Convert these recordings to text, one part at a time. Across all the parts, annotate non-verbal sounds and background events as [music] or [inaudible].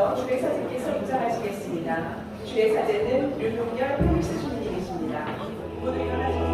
이어서 주례 사제께서 입장하시겠습니다. 주례 사제는 윤동열 페릭스 주님이십니다. 모두 일어나셔서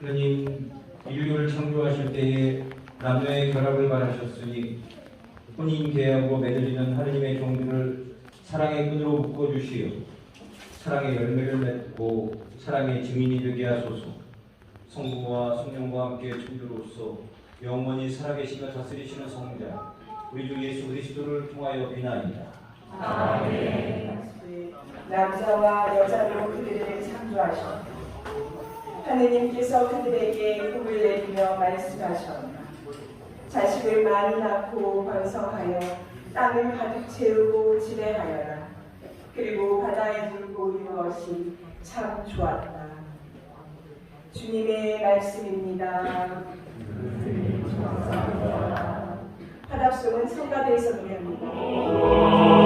하나님, 인류를 창조하실 때에 남녀의 결합을 바라셨으니 혼인 계약으로 맺어지는 하나님의 종들을 사랑의 끈으로 묶어 주시어 사랑의 열매를 맺고 사랑의 증인이 되게 하소서. 성부와 성령과 함께 천주로서 영원히 살아계시며 다스리시는 성자 우리 주 예수 그리스도를 통하여 비나이다. 남자와 여자로 그들을 창조하셨다. 하느님께서 그들에게 복을 내리며 말씀하셨다. 자식을 많이 낳고 번성하여 땅을 가득 채우고 지배하여라. 그리고 바다의 물 고이는 것이 참 좋았다. 주님의 말씀입니다. 바닷속은 성가대에서 노래합니다.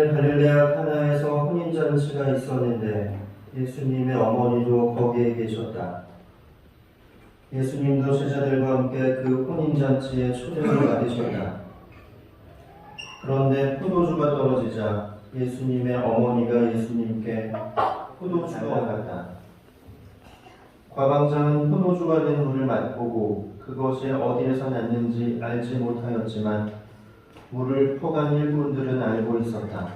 그때 갈릴레아 카나에서 혼인 잔치가 있었는데 예수님의 어머니도 거기에 계셨다. 예수님도 제자들과 함께 그 혼인 잔치에 초대를 받으셨다. 그런데 포도주가 떨어지자 예수님의 어머니가 예수님께 포도주가 왔다. 과방장은 포도주가 된 물을 맛보고 그것이 어디에서 났는지 알지 못하였지만 물을 퍼간 일꾼들은 알고 있었다.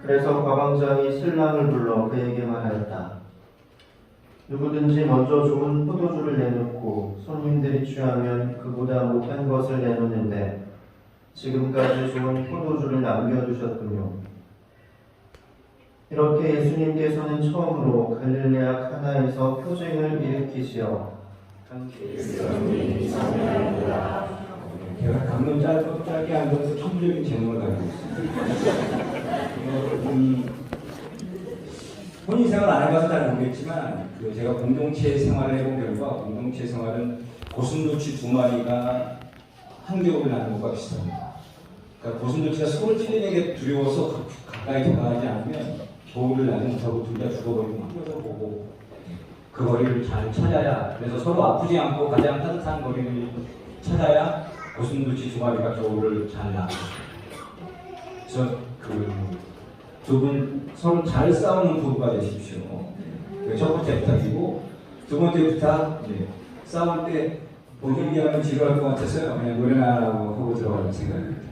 그래서 과방장이 신랑을 불러 그에게 말하였다. 누구든지 먼저 좋은 포도주를 내놓고 손님들이 취하면 그보다 못한 것을 내놓는데 지금까지 좋은 포도주를 남겨두셨군요. 이렇게 예수님께서는 처음으로 갈릴레아 카나에서 표징을 일으키시어 제가 감론 짧고 짧게 앉아서 천부적인 재능을 가지고 있습니다. 어, 이 혼인상 생활 안 해봐서 잘 모르겠지만 그 제가 공동체 생활을 해본 결과 공동체 생활은 고슴도치 두 마리가 한 겹을 나는 것과 비슷합니다. 그러니까 고슴도치가 손을 찔리는 게 두려워서 가- 가까이 다가가지 않으면 겨울을 나지 못하고 둘 다 죽어버리고 막 뻗어보고 그 거리를 잘 찾아야 그래서 서로 아프지 않고 가장 따뜻한 거리를 찾아야 고슴도치 두 마리가 겨울을 잘 나요. 그래서 그두 분 서로 잘 싸우는 부부가 되십시오. 그게 첫 번째 부탁이고 두 번째 부탁 예, 싸울 때 보기 위하면 지루할 것 같아서요. 그냥 노래나 하고 하고 들어가는 생각입니다.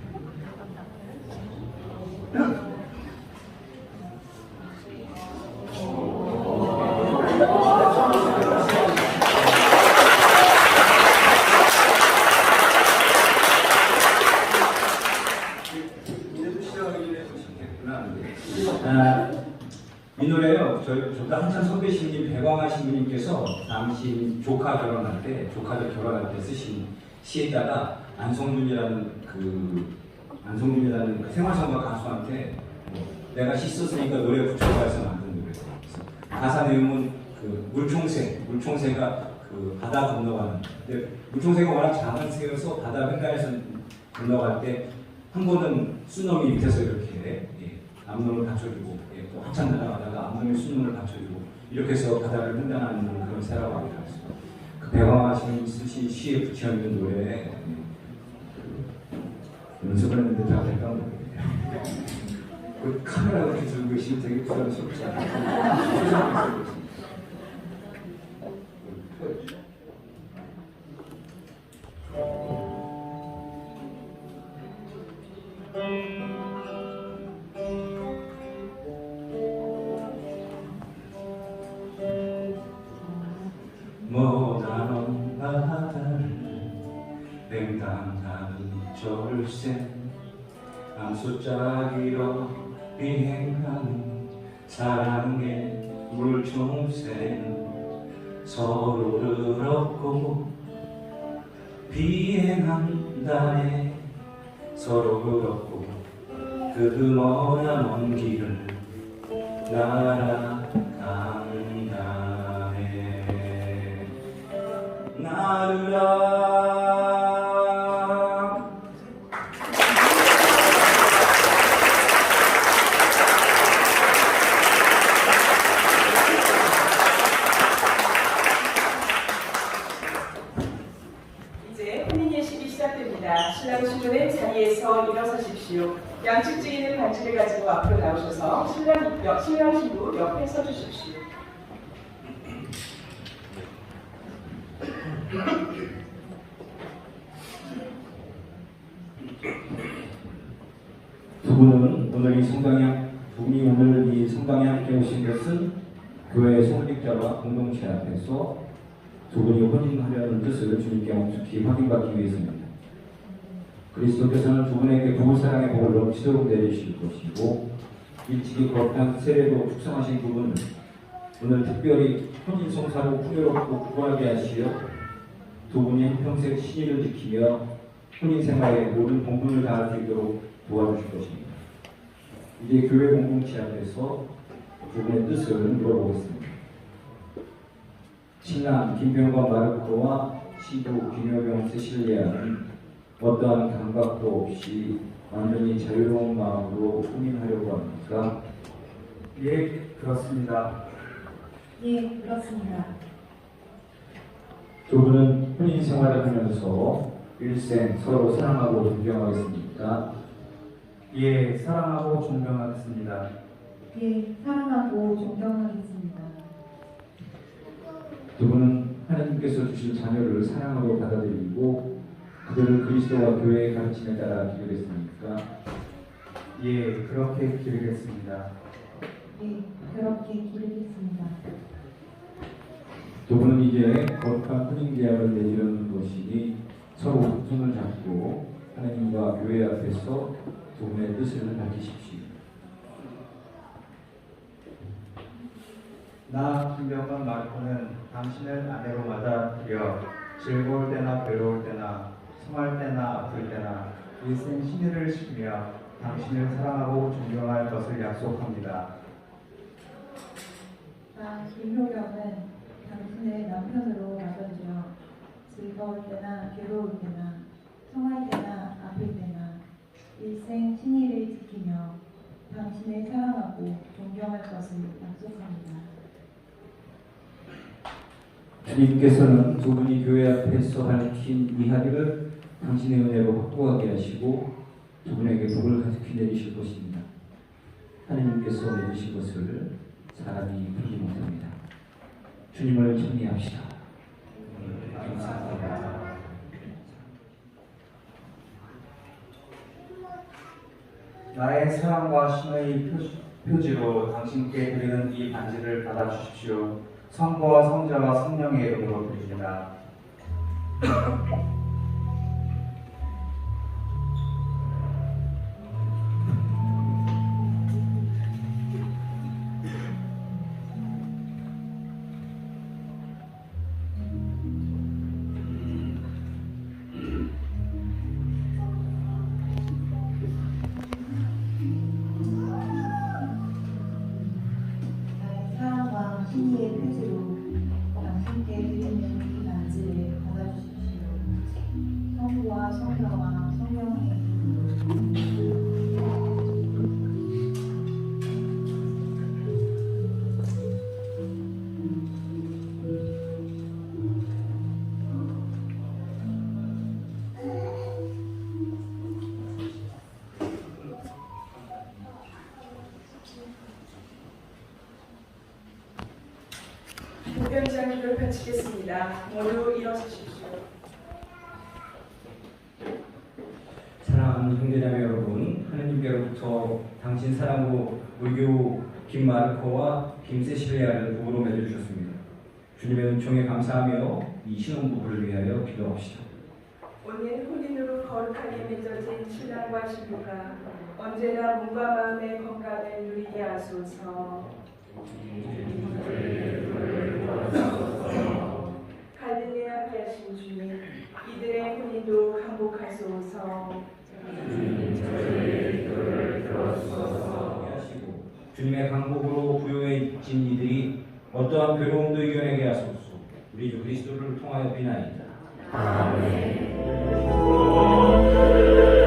이제도 시작하기로 해보시겠구나. 아, 이 노래요. 저, 저보다 한참 선배신님 배광하 신부님께서 당시 조카 결혼할 때, 조카들 결혼할 때 쓰신 시에다가 안성준이라는 그 생활성가 가수한테 뭐, 내가 시 썼으니까 노래 붙여서 해서 만든. 그래서 가사 내용은 그 물총새, 물총새가 그 바다 건너가는. 근데 물총새가 워낙 작은 새여서 바다 횡단에서 건너갈 때 한 번은 수놈이 밑에서 이렇게 예, 앞놈을 받쳐주고 예, 또 한참 날아가다가 앞놈이 수놈을 받쳐주고 이렇게 해서 바다를 횡단하는 그런 새라고 합니다. 그 배광하시는 쓰신 시에 붙여 있는 노래에 연습을 했는데 다 될까 모르겠네요. 그 카메라 그렇게 들고 계시면 되게 부담스럽지 않아요? 뱅당하는 절새 암숫자기로 비행하는 사랑의 물총새 서로를 얻고 비행한다네 서로를 얻고 그 머나 먼 길을 날아간다네. 나르라 이제 혼인 예식이 시작됩니다. 신랑 신부는 자리에서 일어서십시오. 양측 주인은 반지를 가지고 앞으로 나오셔서 신랑, 옆- 신랑 신부 옆에 서주십시오. 두 분은 오늘 이 성당에 두 분이 오늘 이 성당에 함께 오신 것은 교회 성직자와 공동체 앞에서 두 분이 혼인하려는 뜻을 주님께 엄숙히 확인받기 위해서입니다. 그리스도께서는 두 분에게 부부 사랑의 복을 넘치도록 내리실 것이고 일찍이 거룩한 세례로 축성하신 두 분은 오늘 특별히 혼인 성사로 풍요롭고 구하게 하시어 두 분이 한평생 신의를 지키며 혼인 생활에 모든 본분을 다할 수 있도록 도와주실 것입니다. 이제 교회 공동체 앞에서 두 분의 뜻을 물어보겠습니다. 신랑 김병관 마르코와 시부 김효경 세실리아는 어떠한 감각도 없이 완전히 자유로운 마음으로 혼인하려고 합니까? 예, 그렇습니다. 예, 그렇습니다. 두 분은 혼인 생활을 하면서 일생 서로 사랑하고 존경하겠습니까? 예, 사랑하고 존경하겠습니다. 예, 사랑하고 존경하겠습니다. 두 분은 하나님께서 주신 자녀를 사랑하고 받아들이고 그들을 그리스도와 교회의 가르침에 따라 기르겠습니까? 예, 그렇게 기르겠습니다. 예, 그렇게 기르겠습니다. 두 분은 이제 거룩한 혼인 계약을 맺으려는 것이니 서로 손을 잡고 하나님과 교회 앞에서 두 분의 뜻을 밝히십시오. 나 김병관 마르코는 당신을 아내로 맞아들여 즐거울 때나 괴로울 때나 성할 때나 아플 때나 일생 신의를 지키며 당신을 사랑하고 존경할 것을 약속합니다. 나 김효경은 당신의 남편으로 맞아주어 즐거울 때나 괴로울 때나 성할 때나 아플 때나 일생 신의를 지키며 당신을 사랑하고 존경할 것을 약속합니다. 주님께서는 두 분이 교회 앞에서 밝힌 이 합의를 당신의 은혜로 확고하게 하시고 두 분에게 복을 가득히 내리실 것입니다. 하느님께서 맺으신 것을 사람이 풀지 못합니다. 주님을 찬미합시다. 감사합니다. 나의 사랑과 신의 표- 표지로 당신께 드리는 이 반지를 받아주십시오. 성부와 성자와 성령의 이름으로 드립니다. 나 [laughs] 펼치겠습니다. 모두 일어서십시오. 사랑하는 형제자매 여러분, 하느님께로부터 당신 사랑으로 물교 김마르코와 김세실레아를 부부로 맺어주셨습니다. 주님의 은총에 감사하며 이 신혼부부를 위하여 기도합시다. 오늘 혼인으로 거룩하게 맺어진 신랑과 신부가 언제나 몸과 마음의 건강을 누리게 하소서. 갈등에 함께하신 주님, 이들의 혼인도 항복하소서. 하시고 주님의 강복으로 부요해진 이들이 어떠한 괴로움도 이겨내게 하소서. 우리 주 그리스도를 통하여 비나이다. 또한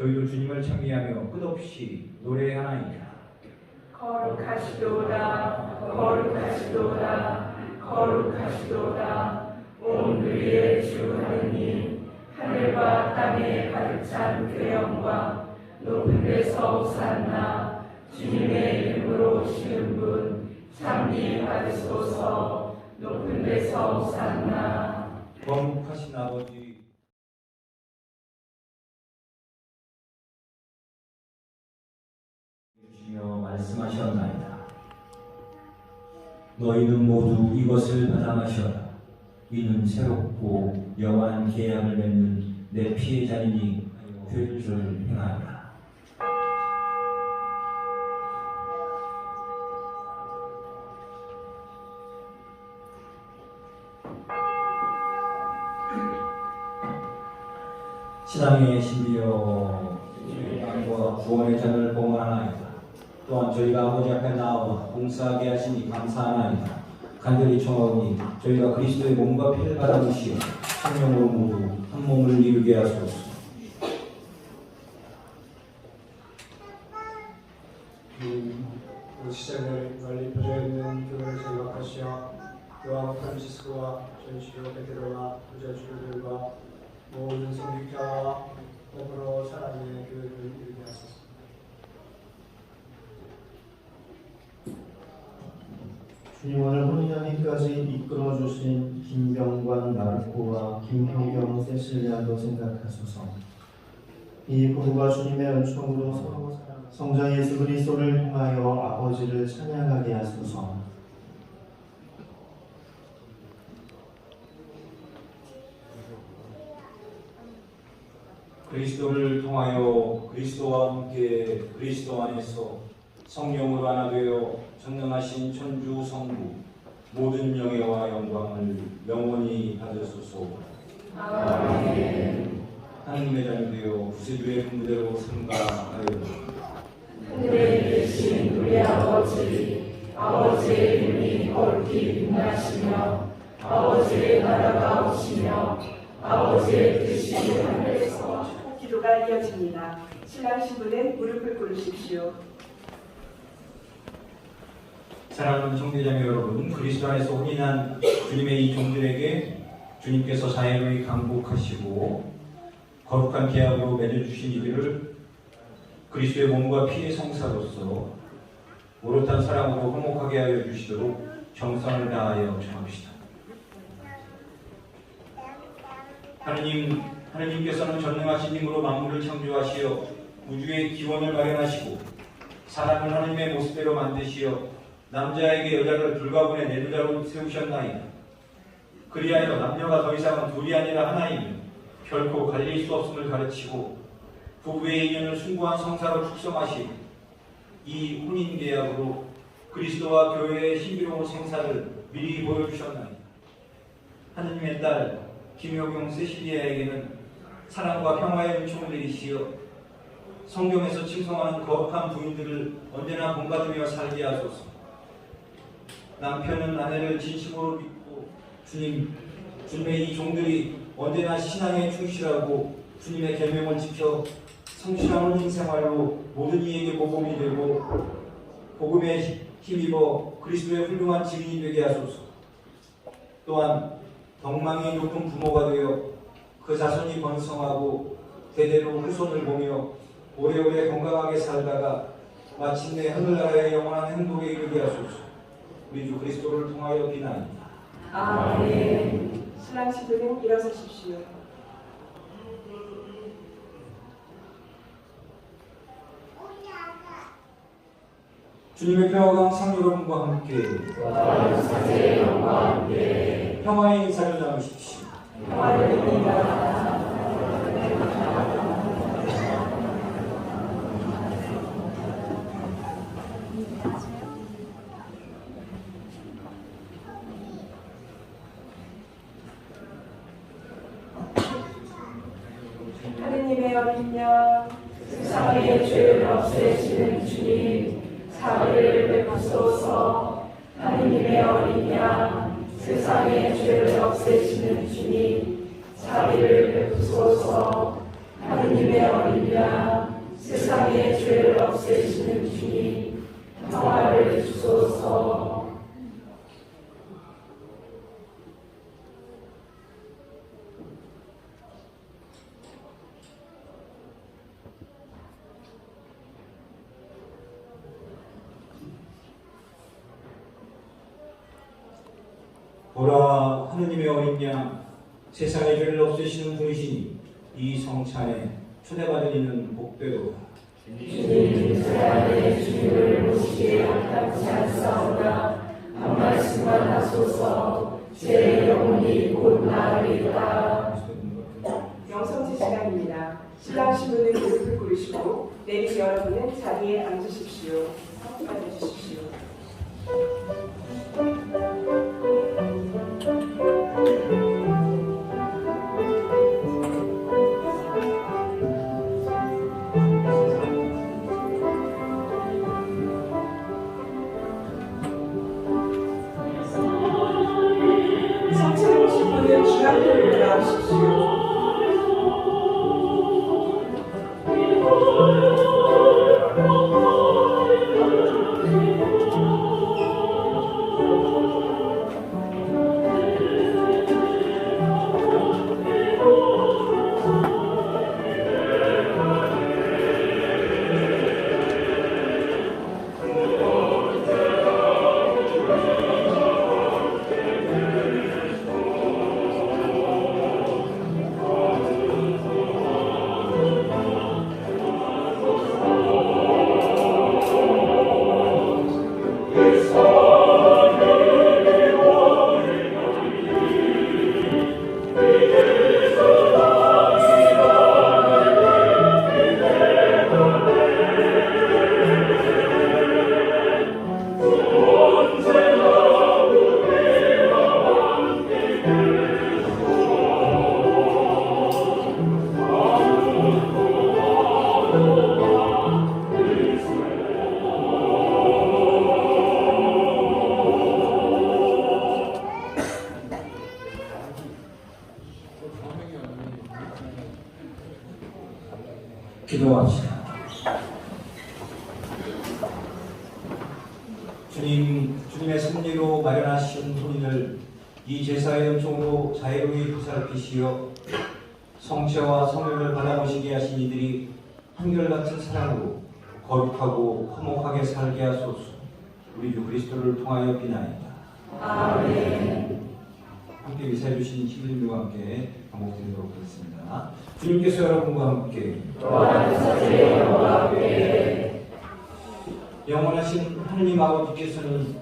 저희도 주님을 찬미하며 끝없이 노래하나이다. 거룩하시도다, 거룩하시도다, 거룩하시도다. 온 위의 주 하느님, 하늘과 땅에 가득 찬 그 영광, 높은 데서 오산나, 주님의 이름으로 오시는 분, 참리 받으소서, 높은 데서 오산나. 거룩하신 아버지 말씀하셨나이다. 너희는 모두 이것을 받아 마셔라. 이는 새롭고 영원한 계약을 맺는 내 피의 잔이니 죄를 행하라. 신앙의 신비여 영광과 구원의 잔을 봉헌하나이다. 또한 저희가 아버지 앞에 나와 봉사하게 하시니 감사하나이다. 간절히 청하오니 저희가 그리스도의 몸과 피를 받아주시어 성령으로 모두 한 몸을 이루게 하소서. 그 시장을 널리 퍼져 있는 교회를 생각하시어 또한 프란치스코와 전시교 베드로와 부자 주교들과 모든 성직자와 더불어 사랑의 교회를 이루게 하소서. 주님 오늘 혼인연희까지 이끌어 주신 김병관 마르코와 김효경 세실리아도 생각하소서. 이 부부가 주님의 은총으로 성자 예수 그리스도를 통하여 아버지를 찬양하게 하소서. 그리스도를 통하여 그리스도와 함께 그리스도 안에서 성령으로 하나 되어 전능하신 천주 성부 모든 영예와 영광을 영원히 받으소서. 하나님의 자녀 되어 구세주의 분대로 승가하여 하늘에 계신 우리 아버지 아버지의 이름이 거룩히 빛나시며 아버지의 나라가 오시며 아버지의 뜻이 하늘에서 기도가 이어집니다. 신랑 신부는 무릎을 꿇으십시오. 사랑하는 성대자매 여러분, 그리스도 안에서 혼인한 주님의 이 종들에게 주님께서 자유를 강복하시고 거룩한 계약으로 맺어주신 이들을 그리스도의 몸과 피의 성사로서 오롯한 사랑으로 화목하게 하여 주시도록 정성을 다하여 청합시다. 하느님, 하느님께서는 전능하신 힘으로 만물을 창조하시어 우주의 기원을 마련하시고 사람을 하느님의 모습대로 만드시어 남자에게 여자를 불가분의 내두자로 세우셨나이다. 그리하여 남녀가 더 이상은 둘이 아니라 하나이며 결코 갈릴 수 없음을 가르치고 부부의 인연을 숭고한 성사로 축성하시고 이 혼인 계약으로 그리스도와 교회의 신비로운 생사를 미리 보여주셨나이다. 하느님의 딸 김효경 세시리아에게는 사랑과 평화의 은총을 내리시어 성경에서 칭송하는 거룩한 부인들을 언제나 본받으며 살게 하소서. 남편은 아내를 진심으로 믿고 주님, 주님의 이 종들이 언제나 신앙에 충실하고 주님의 계명을 지켜 성실한 혼인 생활로 모든 이에게 복음이 되고 복음에 힘입어 그리스도의 훌륭한 증인이 되게 하소서. 또한 덕망이 높은 부모가 되어 그 자손이 번성하고 대대로 후손을 보며 오래오래 건강하게 살다가 마침내 하늘나라의 영원한 행복에 이르게 하소서. 우리 주 그리스도를 통하여 비나이다. 아멘. 신랑 신부는 일어서십시오. 주님의 평화가 항상 여러분과 함께 평화의 인사를 나누십시오. 하느님의 자비를 베푸소서 하느님의 어린 양 세상의 죄를 없애시는 주님 평화를 주소서 보라 하느님의 어린 양 세상의 죄를 없애시는 분이시니 이 성찬에 초대받은 이는 복되도다. 주님 제 안에 주님을 모시게 한다고 찬사오나 한 말씀만 하소서 제 영혼이 곧 나으리다 영성지 신랑 신부는 무릎을 꿇으시고 내린 여러분은 자리에 앉으십시오. 앉으십시오. 통하여 비나이다. 함께 미사해 주신 시민들과 함께 반복드리도록 하겠습니다. 주님께서 여러분과 함께 영원하신 하느님 아버지께서는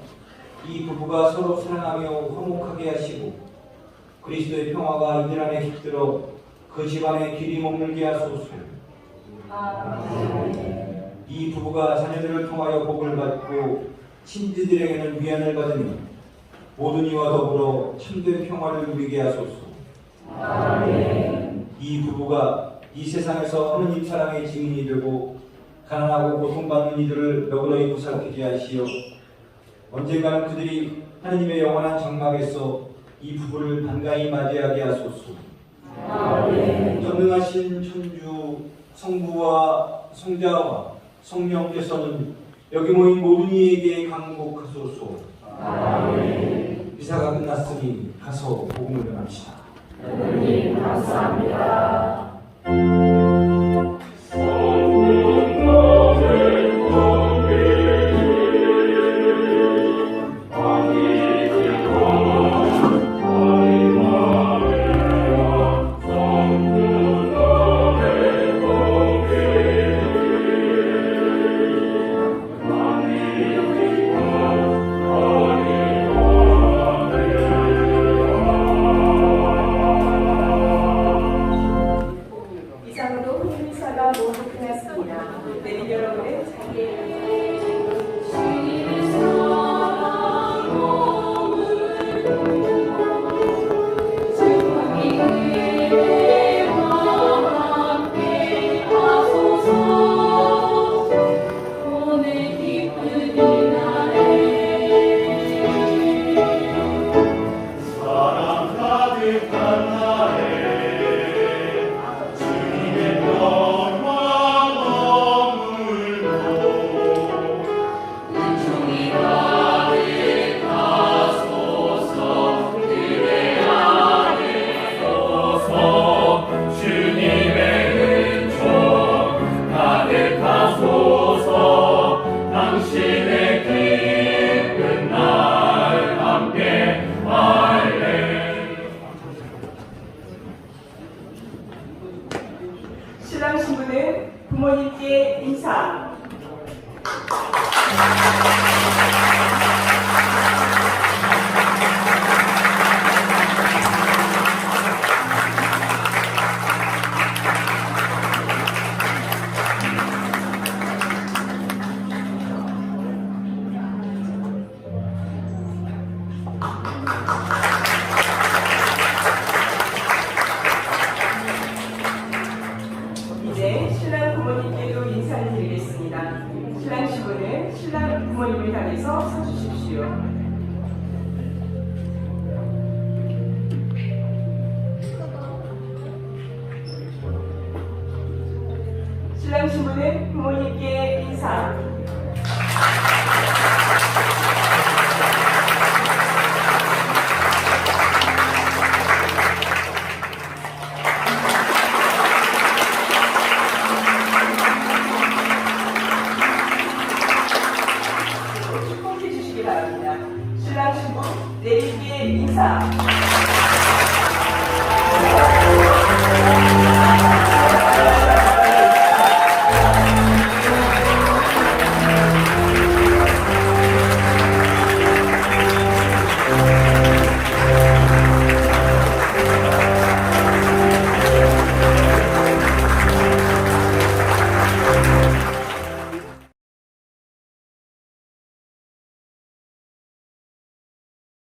이 부부가 서로 사랑하며 화목하게 하시고 그리스도의 평화가 이들 안에 깃들어 그 집안에 길이 머물게 하소서. 이 부부가 자녀들을 통하여 복을 받고 친지들에게는 위안을 받으며 모든 이와 더불어 참된 평화를 누리게 하소서. 이 부부가 이 세상에서 하느님 사랑의 증인이 되고 가난하고 고통받는 이들을 너그러이 보살피게 하시어 언젠가는 그들이 하느님의 영원한 장막에서 이 부부를 반가이 맞이하게 하소서. 전능하신 천주 성부와 성자와 성령께서는 여기 모인 모든 이에게 강복하소서. 미사가 끝났으니 가서 복음을 전합시다. 이상으로